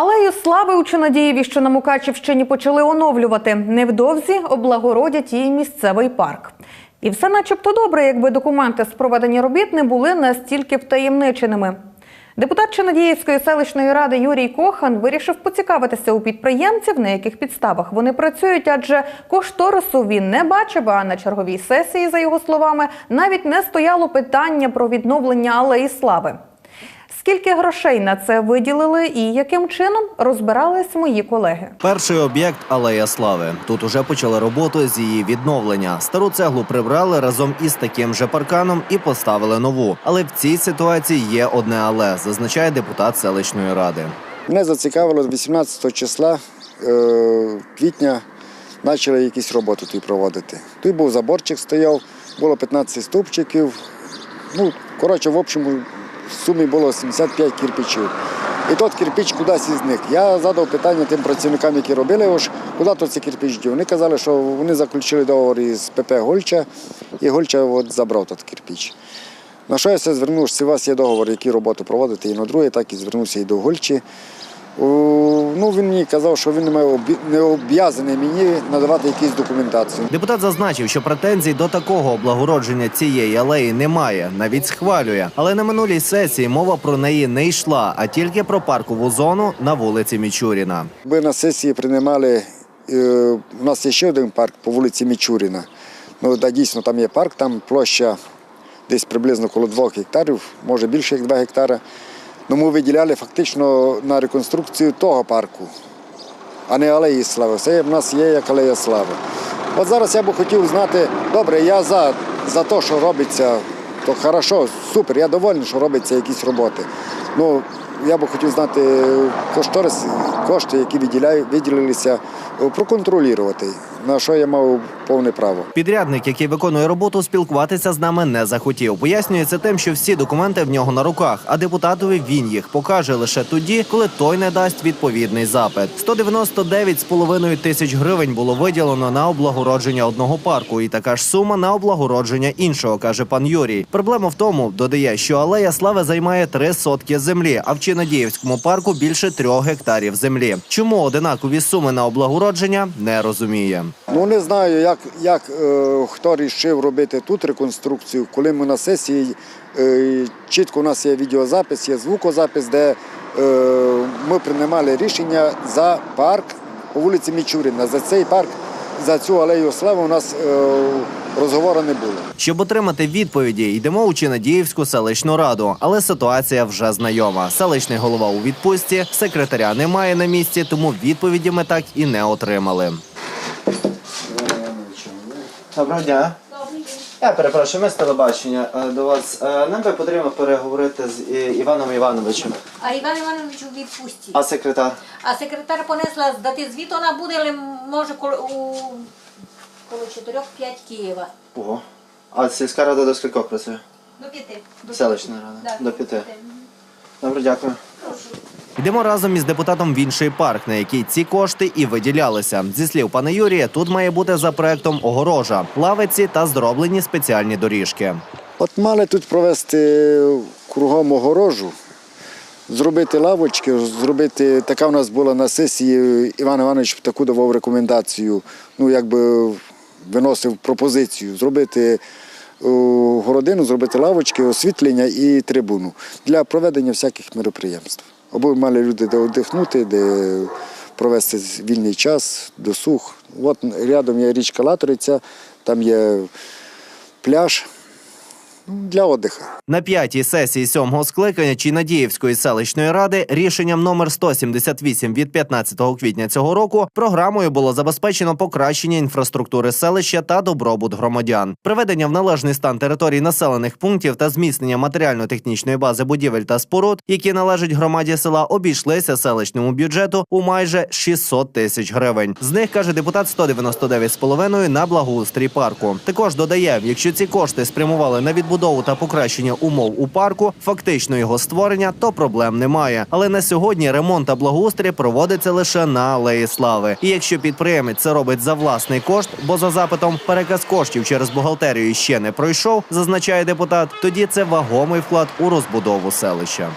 Алею слави у Чинадієві, що на Мукачівщині почали оновлювати. Невдовзі облагородять її місцевий парк. І все начебто добре, якби документи з проведення робіт не були настільки втаємниченими. Депутат Чинадіївської селищної ради Юрій Кохан вирішив поцікавитися у підприємців, на яких підставах вони працюють, адже кошторису він не бачив. А на черговій сесії, за його словами, навіть не стояло питання про відновлення алеї слави. Скільки грошей на це виділили і яким чином розбирались мої колеги? Перший об'єкт Алея Слави. Тут уже почали роботу з її відновлення. Стару цеглу прибрали разом із таким же парканом і поставили нову. Але в цій ситуації є одне але, зазначає депутат селищної ради. Мене зацікавило 18 числа е, квітня почали якісь роботи тут проводити. Тут був заборчик стояв, було 15 стовпчиків. Ну, коротше, в общому, в сумі було 75 кирпичів. І тот кирпич кудись із них. Я задав питання тим працівникам, які робили куди то цей кирпич дів. Вони казали, що вони заключили договор із ПП Гольча, і Гольча от забрав тот кирпич. На що я все звернувся? У вас є договор, які роботи проводити і на друге, так і звернувся і до Гольчі. Ну, він мені казав, що він не обов'язаний мені надавати якусь документацію. Депутат зазначив, що претензій до такого облагородження цієї алеї немає, навіть схвалює. Але на минулій сесії мова про неї не йшла, а тільки про паркову зону на вулиці Мічуріна. Ми на сесії приймали, е, у нас є ще один парк по вулиці Мічуріна. Ну, да, дійсно, там є парк, там площа десь приблизно коло 2 гектарів, може більше як 2 гектари. Ну, ми виділяли фактично на реконструкцію того парку, а не алеї слави. Це в нас є як алея слави. От зараз я би хотів знати, добре, я за, за те, що робиться, то хорошо, супер, я довольний, що робиться якісь роботи. Ну, я би хотів знати кошторис, кошти, які виділилися, проконтролювати, на що я мав повне право. Підрядник, який виконує роботу, спілкуватися з нами не захотів. Пояснює це тим, що всі документи в нього на руках, а депутатові він їх покаже лише тоді, коли той не дасть відповідний запит. 199,5 тисяч гривень було виділено на облагородження одного парку, і така ж сума на облагородження іншого, каже пан Юрій. Проблема в тому, додає, що алея слави займає три сотки землі, а в Чинадіївському парку більше трьох гектарів землі. Чому одинакові суми на облагородження не розуміє. Ну не знаю, як, як е, хто рішив робити тут реконструкцію. Коли ми на сесії е, чітко у нас є відеозапис, є звукозапис, де е, ми приймали рішення за парк по вулиці Мічуріна. За цей парк, за цю алею слави у нас е, розговору не було. Щоб отримати відповіді, йдемо у Чинадіївську селищну раду, але ситуація вже знайома. Селищний голова у відпустці, секретаря немає на місці, тому відповіді ми так і не отримали. Доброго дня. Я перепрошую, ми з телебачення е, до вас. Е, Нам би потрібно переговорити з е, Іваном Івановичем. А Іван Іванович у відпустці. А секретар? А секретар понесла здати звіт, вона буде, але може коло, у, коло 4-5 Києва. Ого. А сільська рада до скількох працює? До п'яти. До Селищна п'яти. рада. Да, До п'яти. Добре, дякую. Йдемо разом із депутатом в інший парк, на який ці кошти і виділялися. Зі слів пана Юрія, тут має бути за проектом огорожа, лавиці та зроблені спеціальні доріжки. От мали тут провести кругом огорожу, зробити лавочки, зробити, така в нас була на сесії, Іван Іванович таку давав рекомендацію, ну якби виносив пропозицію, зробити городину, зробити лавочки, освітлення і трибуну для проведення всяких мероприємств. Або мали люди де віддихнути, де провести вільний час, досуг. От рядом є річка Латориця, там є пляж для віддиху. На п'ятій сесії сьомого скликання Чинадіївської селищної ради рішенням номер 178 від 15 квітня цього року програмою було забезпечено покращення інфраструктури селища та добробут громадян, приведення в належний стан територій населених пунктів та зміцнення матеріально-технічної бази будівель та споруд, які належать громаді села, обійшлися селищному бюджету у майже 600 тисяч гривень. З них каже депутат 199,5 на благоустрій парку. Також додає, якщо ці кошти спрямували на відбудову та покращення умов у парку, фактично його створення, то проблем немає. Але на сьогодні ремонт та благоустрій проводиться лише на алеї слави. І якщо підприємець це робить за власний кошт, бо за запитом переказ коштів через бухгалтерію ще не пройшов, зазначає депутат, тоді це вагомий вклад у розбудову селища.